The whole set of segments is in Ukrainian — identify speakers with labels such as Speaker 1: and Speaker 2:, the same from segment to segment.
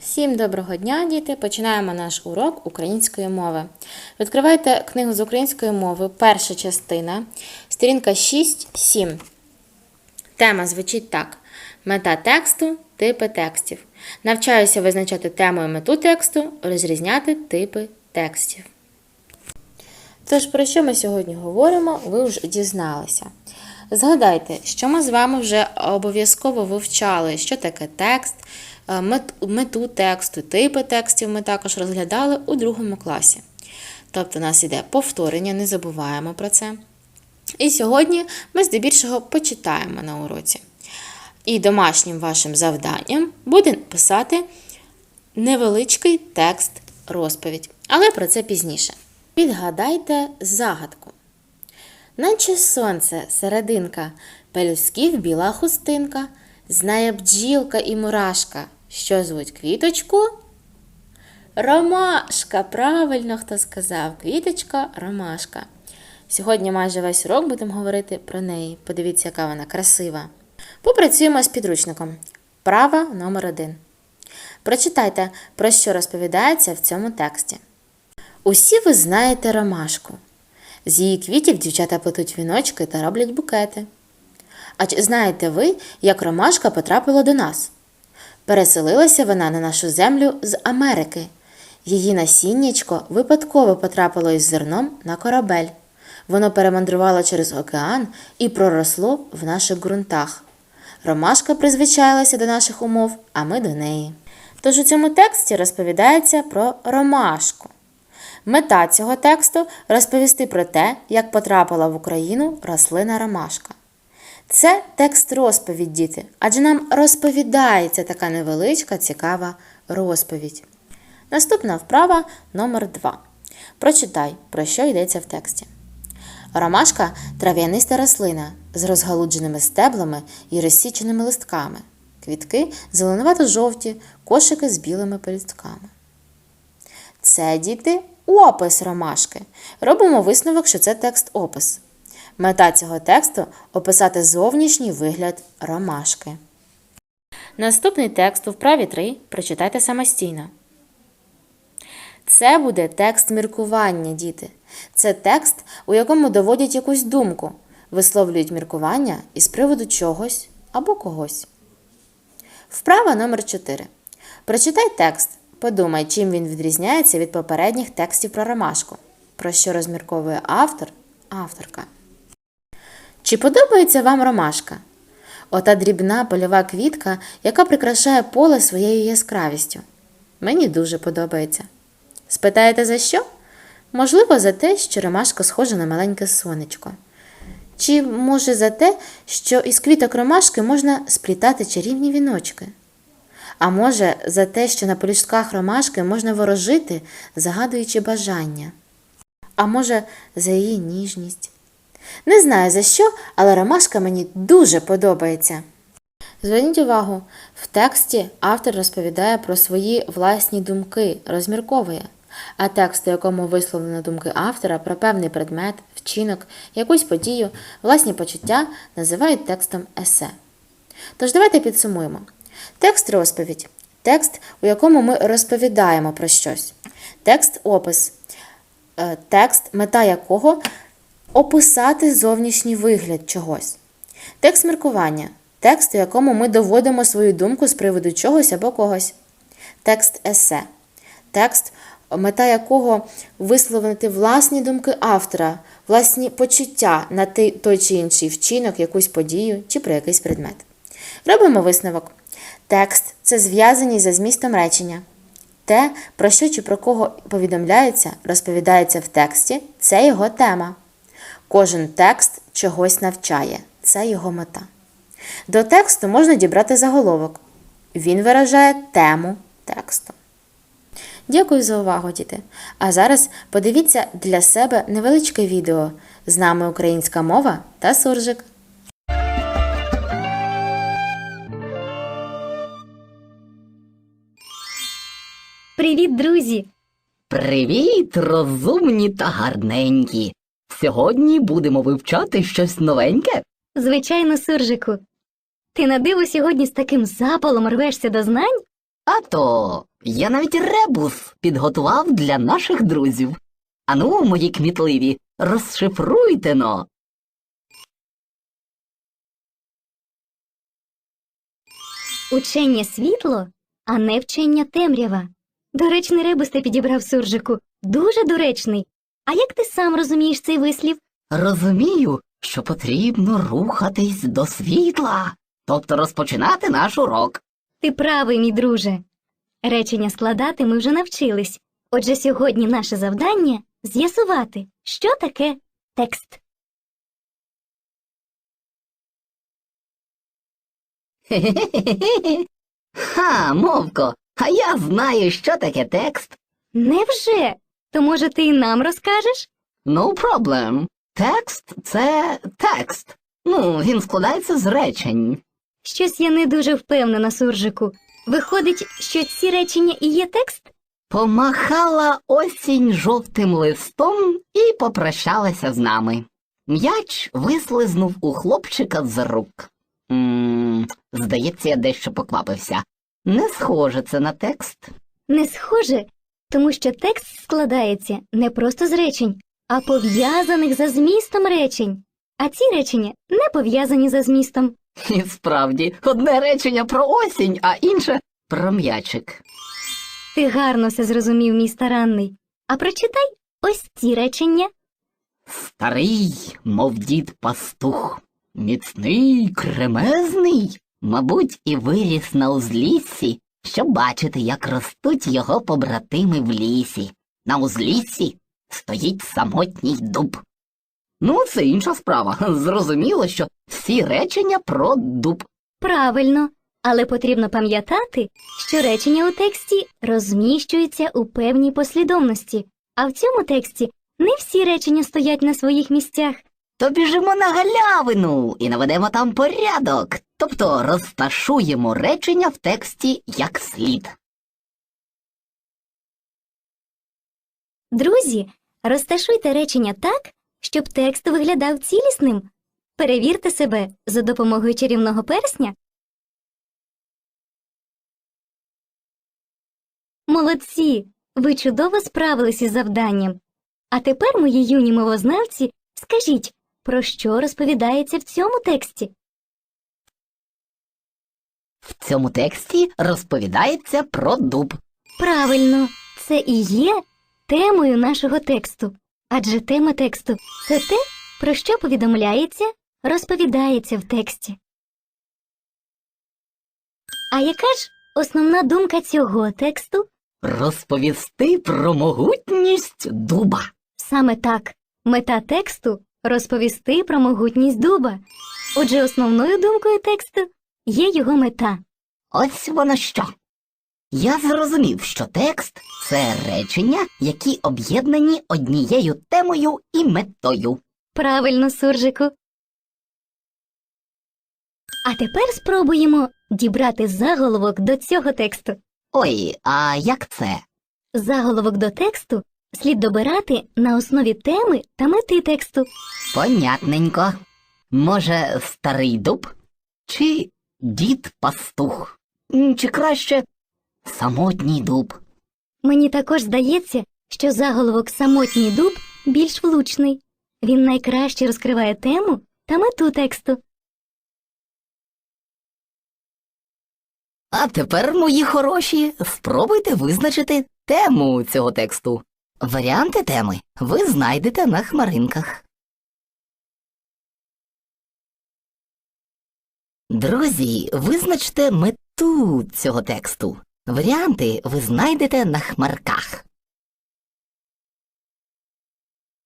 Speaker 1: Всім доброго дня, діти! Починаємо наш урок української мови. Відкривайте книгу з української мови, перша частина, сторінка 6-7. Тема звучить так: мета тексту, типи текстів. Навчаюся визначати тему і мету тексту, розрізняти типи текстів. Тож, про що ми сьогодні говоримо, ви вже дізналися. Згадайте, що ми з вами вже обов'язково вивчали, що таке текст, е, мету тексту, типи текстів ми також розглядали у другому класі. Тобто у нас іде повторення, не забуваємо про це. І сьогодні ми здебільшого почитаємо на уроці. І домашнім вашим завданням буде писати невеличкий текст розповідь, але про це пізніше. Підгадайте загадку. Наче сонце серединка, пелюсків біла хустинка, знає бджілка і мурашка, що звуть квіточку. Ромашка, правильно хто сказав, квіточка, ромашка. Сьогодні майже весь урок будемо говорити про неї. Подивіться, яка вона красива. Попрацюємо з підручником. Права номер один. Прочитайте, про що розповідається в цьому тексті. Усі ви знаєте ромашку. З її квітів дівчата плетуть віночки та роблять букети. А чи знаєте ви, як ромашка потрапила до нас? Переселилася вона на нашу землю з Америки. Її насіннячко випадково потрапило із зерном на корабель. Воно перемандрувало через океан і проросло в наших ґрунтах. Ромашка призвичаїлася до наших умов, а ми до неї. Тож у цьому тексті розповідається про ромашку. Мета цього тексту розповісти про те, як потрапила в Україну рослина ромашка. Це текст розповідь, діти, адже нам розповідається така невеличка, цікава розповідь. Наступна вправа номер 2. Прочитай, про що йдеться в тексті. Ромашка трав'яниста рослина з розгалудженими стеблами і розсіченими листками. Квітки зеленувато-жовті, кошики з білими пелюстками. Це діти опис ромашки. Робимо висновок, що це текст опис. Мета цього тексту описати зовнішній вигляд ромашки. Наступний текст у вправі 3 прочитайте самостійно. Це буде текст міркування, діти. Це текст, у якому доводять якусь думку, висловлюють міркування із приводу чогось або когось. Вправа номер 4. Прочитай текст. Подумай, чим він відрізняється від попередніх текстів про ромашку, про що розмірковує автор, авторка. Чи подобається вам ромашка? Ота дрібна польова квітка, яка прикрашає поле своєю яскравістю. Мені дуже подобається. Спитаєте за що? Можливо, за те, що ромашка схожа на маленьке сонечко. Чи може за те, що із квіток ромашки можна сплітати чарівні віночки? А може, за те, що на полюшках ромашки можна ворожити, загадуючи бажання? А може, за її ніжність? Не знаю за що, але ромашка мені дуже подобається. Зверніть увагу, в тексті автор розповідає про свої власні думки, розмірковує, а текст, у якому висловлено думки автора про певний предмет, вчинок, якусь подію, власні почуття називають текстом есе. Тож давайте підсумуємо. Текст розповідь текст, у якому ми розповідаємо про щось. Текст опис. Е, Текст, мета якого описати зовнішній вигляд чогось. Текст міркування текст, у якому ми доводимо свою думку з приводу чогось або когось. Текст есе. Текст, мета якого висловити власні думки автора, власні почуття на той- той чи інший вчинок, якусь подію чи про якийсь предмет. Робимо висновок. Текст це зв'язані за змістом речення. Те, про що чи про кого повідомляється, розповідається в тексті, це його тема. Кожен текст чогось навчає, це його мета. До тексту можна дібрати заголовок. Він виражає тему тексту. Дякую за увагу, діти. А зараз подивіться для себе невеличке відео. З нами українська мова та суржик.
Speaker 2: Привіт, друзі!
Speaker 3: Привіт, розумні та гарненькі. Сьогодні будемо вивчати щось новеньке.
Speaker 2: Звичайно, суржику. Ти на диво сьогодні з таким запалом рвешся до знань?
Speaker 3: А то я навіть ребус підготував для наших друзів. Ану, мої кмітливі, розшифруйте но.
Speaker 2: Учення світло, а не вчення темрява. Доречний ребус ти підібрав суржику. Дуже доречний. А як ти сам розумієш цей вислів?
Speaker 3: Розумію, що потрібно рухатись до світла, тобто розпочинати наш урок.
Speaker 2: Ти правий, мій друже. Речення складати ми вже навчились. Отже, сьогодні наше завдання з'ясувати, що таке текст.
Speaker 3: Ха, мовко, а я знаю, що таке текст.
Speaker 2: Невже? То може ти і нам розкажеш?
Speaker 3: No problem. Текст це текст. Ну, він складається з речень.
Speaker 2: Щось я не дуже впевнена, суржику. Виходить, що ці речення і є текст?
Speaker 3: Помахала осінь жовтим листом і попрощалася з нами. М'яч вислизнув у хлопчика з рук. м здається, я дещо поквапився. Не схоже це на текст.
Speaker 2: Не схоже, тому що текст складається не просто з речень, а пов'язаних за змістом речень. А ці речення не пов'язані за змістом.
Speaker 3: І справді, одне речення про осінь, а інше про м'ячик.
Speaker 2: Ти гарно все зрозумів, мій старанний. А прочитай ось ці речення.
Speaker 3: Старий, мов дід пастух, міцний, кремезний, мабуть, і виріс на узліссі, щоб бачити, як ростуть його побратими в лісі. На узліссі стоїть самотній дуб. Ну, це інша справа. Зрозуміло, що всі речення про дуб.
Speaker 2: Правильно, але потрібно пам'ятати, що речення у тексті розміщуються у певній послідовності, а в цьому тексті не всі речення стоять на своїх місцях.
Speaker 3: То біжимо на галявину і наведемо там порядок, тобто розташуємо речення в тексті як слід.
Speaker 2: Друзі, розташуйте речення так, щоб текст виглядав цілісним. Перевірте себе за допомогою чарівного персня. Молодці! Ви чудово справились із завданням. А тепер, мої юні мовознавці, скажіть, про що розповідається в цьому тексті?
Speaker 3: В цьому тексті розповідається про дуб.
Speaker 2: Правильно, це і є темою нашого тексту. Адже тема тексту це те, про що повідомляється, розповідається в тексті. А яка ж основна думка цього тексту?
Speaker 3: Розповісти про могутність дуба.
Speaker 2: Саме так, мета тексту розповісти про могутність дуба. Отже, основною думкою тексту є його мета.
Speaker 3: Ось воно що. Я зрозумів, що текст це речення, які об'єднані однією темою і метою.
Speaker 2: Правильно, суржику. А тепер спробуємо дібрати заголовок до цього тексту.
Speaker 3: Ой, а як це?
Speaker 2: Заголовок до тексту слід добирати на основі теми та мети тексту.
Speaker 3: Понятненько. Може, старий дуб? Чи дід пастух? Чи краще самотній дуб?
Speaker 2: Мені також здається, що заголовок самотній дуб більш влучний. Він найкраще розкриває тему та мету тексту.
Speaker 3: А тепер, мої хороші, спробуйте визначити тему цього тексту. Варіанти теми ви знайдете на хмаринках. Друзі, визначте мету цього тексту. Варіанти ви знайдете на хмарках.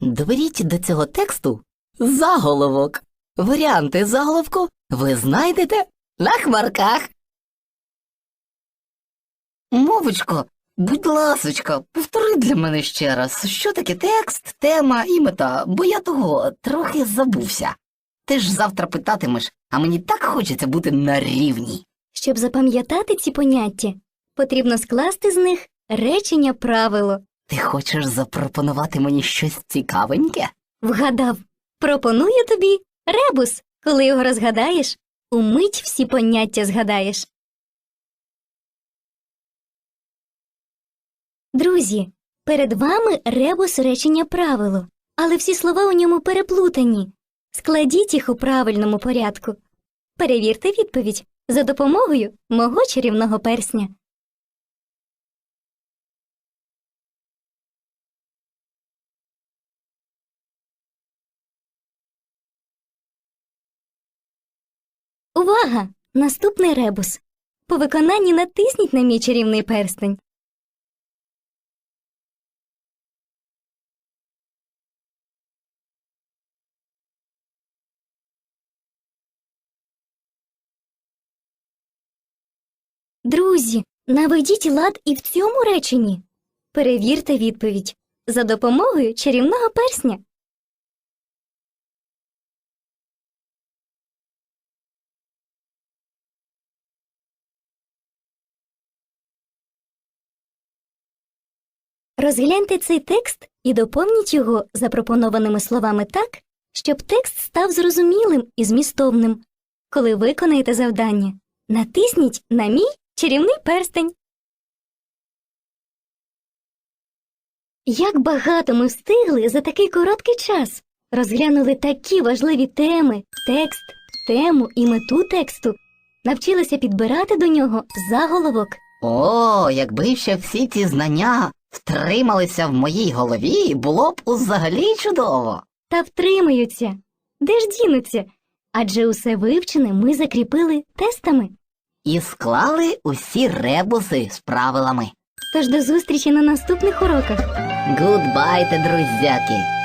Speaker 3: Доберіть до цього тексту заголовок. Варіанти заголовку ви знайдете на хмарках. Мовочко, будь ласочка, повтори для мене ще раз, що таке текст, тема і мета, бо я того трохи забувся. Ти ж завтра питатимеш, а мені так хочеться бути на рівні.
Speaker 2: Щоб запам'ятати ці поняття, потрібно скласти з них речення правило.
Speaker 3: Ти хочеш запропонувати мені щось цікавеньке?
Speaker 2: Вгадав. Пропоную тобі ребус. Коли його розгадаєш, умить всі поняття згадаєш. Друзі, перед вами ребус речення правило, але всі слова у ньому переплутані. Складіть їх у правильному порядку. Перевірте відповідь за допомогою мого чарівного персня. Увага! Наступний ребус. По виконанні натисніть на мій чарівний перстень. Друзі, наведіть лад і в цьому реченні. Перевірте відповідь за допомогою чарівного персня. Розгляньте цей текст і доповніть його запропонованими словами так, щоб текст став зрозумілим і змістовним. Коли виконаєте завдання, натисніть на мій чарівний перстень. Як багато ми встигли за такий короткий час. Розглянули такі важливі теми, текст, тему і мету тексту, навчилися підбирати до нього заголовок.
Speaker 3: О, якби ще всі ці знання втрималися в моїй голові, було б взагалі чудово.
Speaker 2: та втримаються. Де ж дінуться? Адже усе вивчене ми закріпили тестами.
Speaker 3: І склали усі ребуси з правилами.
Speaker 2: Тож до зустрічі на наступних уроках.
Speaker 3: Гудбайте, друзяки!